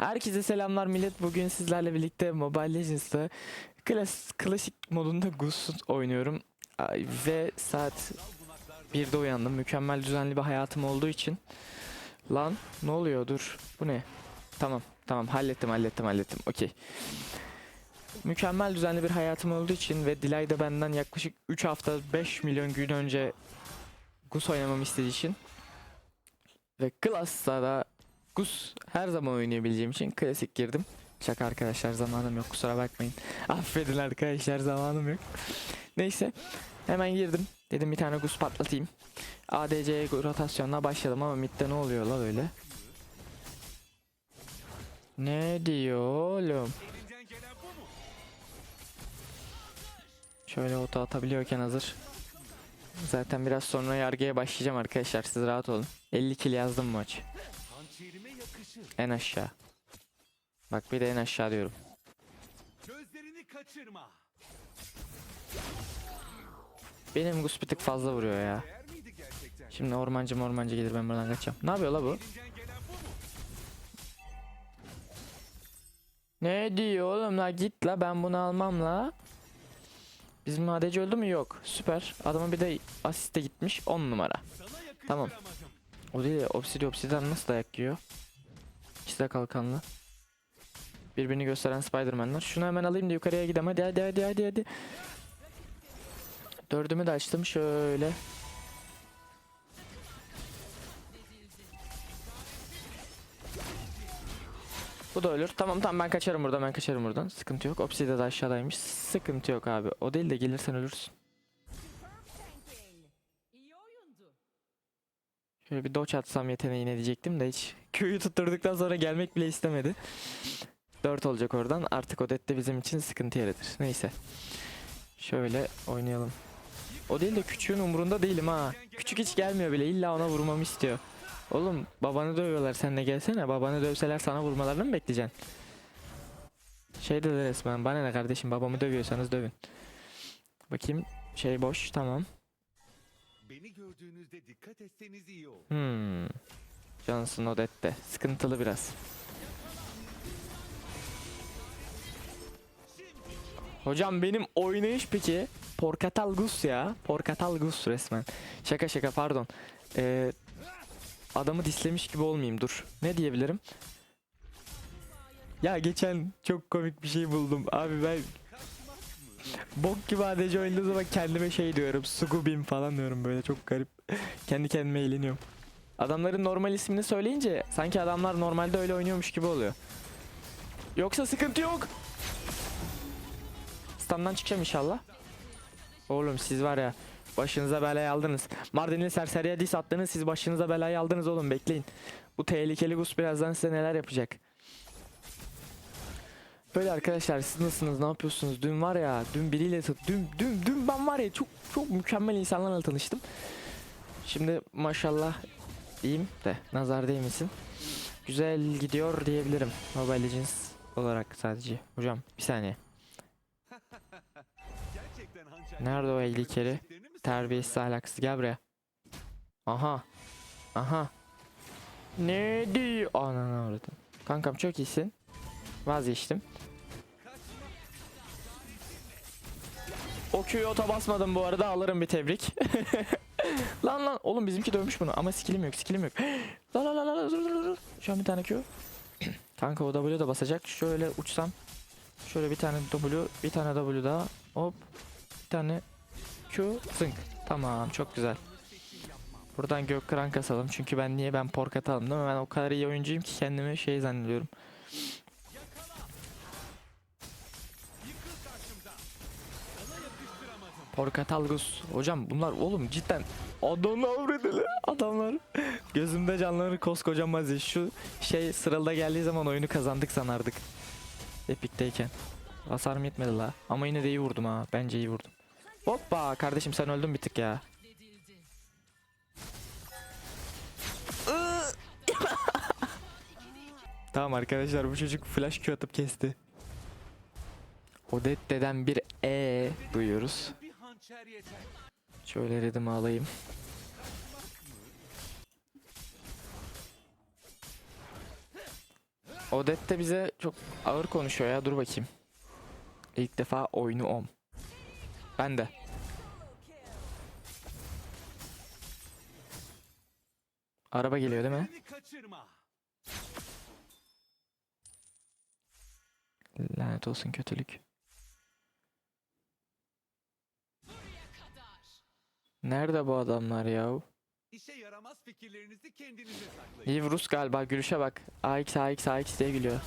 Herkese selamlar millet. Bugün sizlerle birlikte Mobile Legends'ta klas klasik modunda Gus oynuyorum. Ay, Ve saat 1'de uyandım. Mükemmel düzenli bir hayatım olduğu için. Lan ne oluyor? Dur. Bu ne? Tamam. Tamam hallettim hallettim hallettim. Okey. Mükemmel düzenli bir hayatım olduğu için ve Dilay da benden yaklaşık 3 hafta 5 milyon gün önce Gus oynamamı istediği için ve Class'ta da Gus her zaman oynayabileceğim için klasik girdim. Şaka arkadaşlar zamanım yok kusura bakmayın. Affedin arkadaşlar zamanım yok. Neyse hemen girdim. Dedim bir tane Gus patlatayım. ADC rotasyonuna başladım ama midde ne oluyor la öyle? Ne diyor oğlum? Şöyle oto atabiliyorken hazır. Zaten biraz sonra yargıya başlayacağım arkadaşlar siz rahat olun. 50 kill yazdım maç. En aşağı. Bak bir de en aşağı diyorum. Gözlerini kaçırma. Benim Gus bir tık fazla vuruyor ya. Şimdi ormancı ormancı gelir ben buradan kaçacağım. Ne yapıyor la bu? Ne diyor oğlum la git la ben bunu almam la. Bizim ADC öldü mü? Yok. Süper. Adamın bir de asiste gitmiş 10 numara. Tamam. O değil ya Obsidian nasıl dayak yiyor? İkisi kalkanlı. Birbirini gösteren Spiderman'lar. Şunu hemen alayım da yukarıya gideyim. Hadi hadi hadi hadi hadi. Dördümü de açtım şöyle. Bu da ölür. Tamam tamam ben kaçarım buradan ben kaçarım buradan. Sıkıntı yok. Obsidian de aşağıdaymış. Sıkıntı yok abi. O değil de gelirsen ölürsün. Şöyle bir doç atsam yeteneğine diyecektim de hiç. Köyü tutturduktan sonra gelmek bile istemedi. 4 olacak oradan. Artık Odette bizim için sıkıntı yaratır. Neyse. Şöyle oynayalım. O değil de küçüğün umurunda değilim ha. Küçük hiç gelmiyor bile. İlla ona vurmamı istiyor. Oğlum babanı dövüyorlar. Sen de gelsene. Babanı dövseler sana vurmalarını mı bekleyeceksin? Şey dedi resmen. Bana ne kardeşim babamı dövüyorsanız dövün. Bakayım. Şey boş. Tamam. Beni gördüğünüzde dikkat etseniz iyi olur. Hmm. Johnson Odette. Sıkıntılı biraz. Hocam benim oynayış peki Porkatal Gus ya. Porkatal Gus resmen. Şaka şaka pardon. Ee, adamı dislemiş gibi olmayayım dur. Ne diyebilirim? Ya geçen çok komik bir şey buldum. Abi ben bok gibi ADC oynadığım zaman kendime şey diyorum. Sugubim falan diyorum böyle çok garip. Kendi kendime eğleniyorum. Adamların normal ismini söyleyince sanki adamlar normalde öyle oynuyormuş gibi oluyor. Yoksa sıkıntı yok. Standdan çıkacağım inşallah. Oğlum siz var ya başınıza belayı aldınız. Mardinli serseriye dis attınız siz başınıza belayı aldınız oğlum bekleyin. Bu tehlikeli Gus birazdan size neler yapacak. Böyle arkadaşlar siz nasılsınız ne yapıyorsunuz? Dün var ya dün biriyle dün dün dün ben var ya çok çok mükemmel insanlarla tanıştım. Şimdi maşallah diyeyim de nazar değmesin. Güzel gidiyor diyebilirim Mobile Legends olarak sadece. Hocam bir saniye. Nerede o mi Terbiyesiz ahlaksız gel buraya. Aha. Aha. Ne diyor? Ananı avradım. Kankam çok iyisin. Vazgeçtim. O Q'yu ota basmadım bu arada alırım bir tebrik. lan lan oğlum bizimki dövmüş bunu ama skillim yok skillim yok. lan lan lan lan dur dur dur. Şu an bir tane Q. Kanka o W da basacak. Şöyle uçsam. Şöyle bir tane W, bir tane W daha. Hop. Bir tane Q zınk. Tamam çok güzel. Buradan gök kıran kasalım. Çünkü ben niye ben porkat aldım değil mi? Ben o kadar iyi oyuncuyum ki kendimi şey zannediyorum. Yakıştıramadım. Porkatal Gus. Hocam bunlar oğlum cidden adamı avredili adamlar. Gözümde canlanır koskoca mazi. Şu şey sıralda geldiği zaman oyunu kazandık sanardık. Epic'teyken. Hasarım yetmedi la. Ama yine de iyi vurdum ha. Bence iyi vurdum. Hoppa kardeşim sen öldün bir tık ya. Tamam arkadaşlar bu çocuk flash Q atıp kesti. Odette'den bir E duyuyoruz. Şöyle redimi alayım. Odette de bize çok ağır konuşuyor ya. Dur bakayım. İlk defa oyunu om. Ben de. Araba geliyor değil mi? Lanet olsun kötülük. Nerede bu adamlar ya? İşe yaramaz fikirlerinizi kendinize saklayın. Yiv Rus galiba gülüşe bak. AX AX AX diye gülüyor.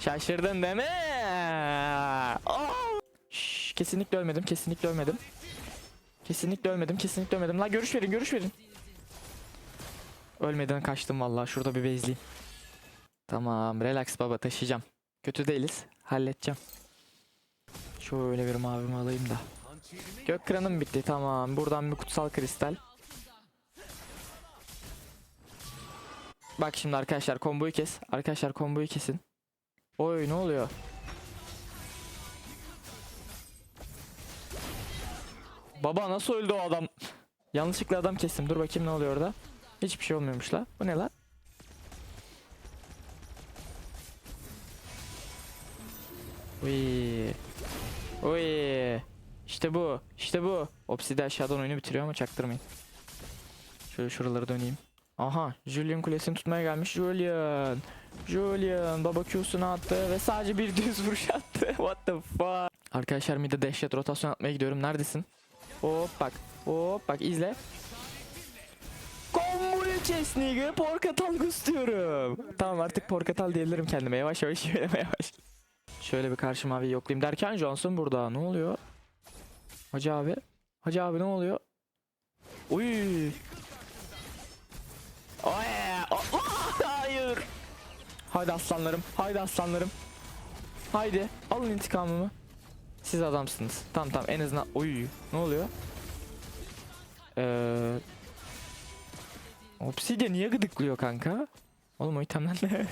Şaşırdın değil mi? Oh! Şşş, kesinlikle ölmedim, kesinlikle ölmedim. Kesinlikle ölmedim, kesinlikle ölmedim. La görüş verin, görüş verin. Ölmeden kaçtım vallahi. Şurada bir bezleyeyim. Tamam, relax baba taşıyacağım. Kötü değiliz. Halledeceğim. Şöyle bir mavimi alayım da. Gök kranım bitti. Tamam. Buradan bir kutsal kristal. Bak şimdi arkadaşlar komboyu kes. Arkadaşlar komboyu kesin. Oy ne oluyor? Baba nasıl öldü o adam? Yanlışlıkla adam kestim. Dur bakayım ne oluyor orada. Hiçbir şey olmuyormuş la. Bu ne la? İşte bu. Obsidian aşağıdan oyunu bitiriyor ama çaktırmayın. Şöyle şuraları döneyim. Aha. Julian kulesini tutmaya gelmiş. Julian. Julian. Baba Q'sunu attı ve sadece bir düz vuruş attı. What the fuck. Arkadaşlar midde dehşet rotasyon atmaya gidiyorum. Neredesin? Hop bak. Hop bak izle. Komboyu kes nigga. Porkatal gustuyorum. Tamam artık porkatal diyebilirim kendime. Yavaş yavaş yemeye yavaş. Şöyle bir karşı mavi yoklayayım derken Johnson burada. Ne oluyor? Hacı abi. Hacı abi ne oluyor? Uy. Oy. Aa, Hayır. Haydi aslanlarım. Haydi aslanlarım. Haydi. Alın intikamımı. Siz adamsınız. Tamam tamam en azından. Uy. Ne oluyor? Eee... Obsidian niye gıdıklıyor kanka? Oğlum o itemler ne?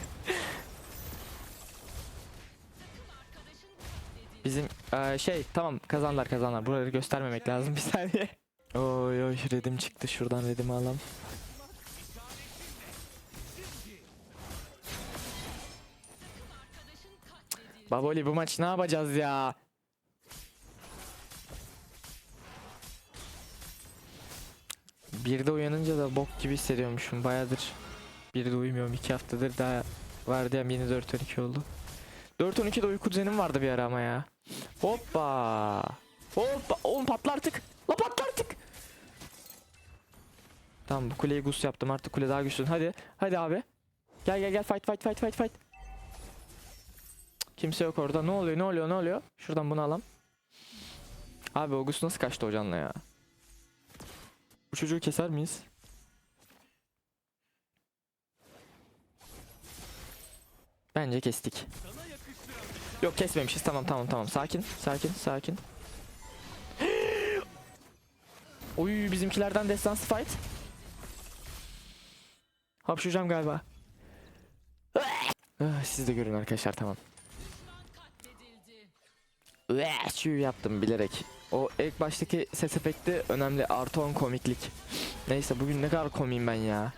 Bizim eee, şey tamam kazanlar kazanlar. Buraları göstermemek lazım bir saniye. Oy oy redim çıktı şuradan redimi alalım. Baboli bu maç ne yapacağız ya? Bir de uyanınca da bok gibi hissediyormuşum bayağıdır. Bir de uyumuyorum iki haftadır daha vardı ya yeni 4-12 oldu. 4-12'de uyku düzenim vardı bir ara ama ya. Hoppa. Hoppa. Oğlum patla artık. La patla artık. Tamam bu kuleyi gus yaptım artık kule daha güçlü. Hadi. Hadi abi. Gel gel gel fight fight fight fight fight. Kimse yok orada. Ne oluyor ne oluyor ne oluyor? Şuradan bunu alalım. Abi o gus nasıl kaçtı hocanla ya? Bu çocuğu keser miyiz? Bence kestik. Yok kesmemişiz. Tamam tamam tamam. Sakin sakin sakin. Oy bizimkilerden destansı fight. Hapşuracağım galiba. Ah, Siz de görün arkadaşlar tamam. Şu yaptım bilerek. O ilk baştaki ses efekti önemli. Artı 10 komiklik. Neyse bugün ne kadar komiyim ben ya.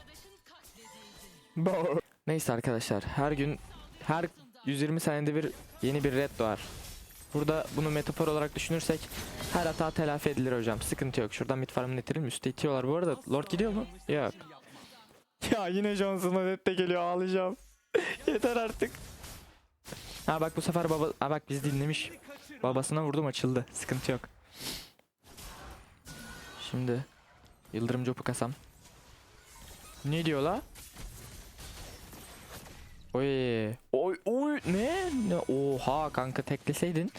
Neyse arkadaşlar her gün her 120 saniyede bir yeni bir red doğar. Burada bunu metafor olarak düşünürsek her hata telafi edilir hocam. Sıkıntı yok. Şuradan mid farmını itirelim. Üste itiyorlar bu arada. Lord gidiyor mu? Yok. Ya yine Johnson'a red de geliyor ağlayacağım. Yeter artık. Ha bak bu sefer baba ha bak biz dinlemiş. Babasına vurdum açıldı. Sıkıntı yok. Şimdi Yıldırım copu kasam. Ne diyor la? Oy. Oy oy ne? ne? Oha kanka tekleseydin.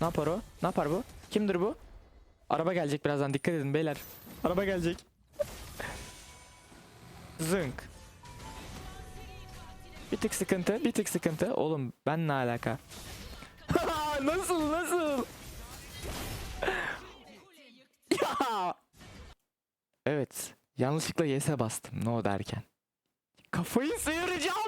Ne yapar o? Ne yapar bu? Kimdir bu? Araba gelecek birazdan dikkat edin beyler. Araba gelecek. Zınk. Bir tık sıkıntı, bir tık sıkıntı. Oğlum ben ne alaka? nasıl nasıl? ya. Evet. Yanlışlıkla yes'e bastım no derken. Kafayı sıyıracağım.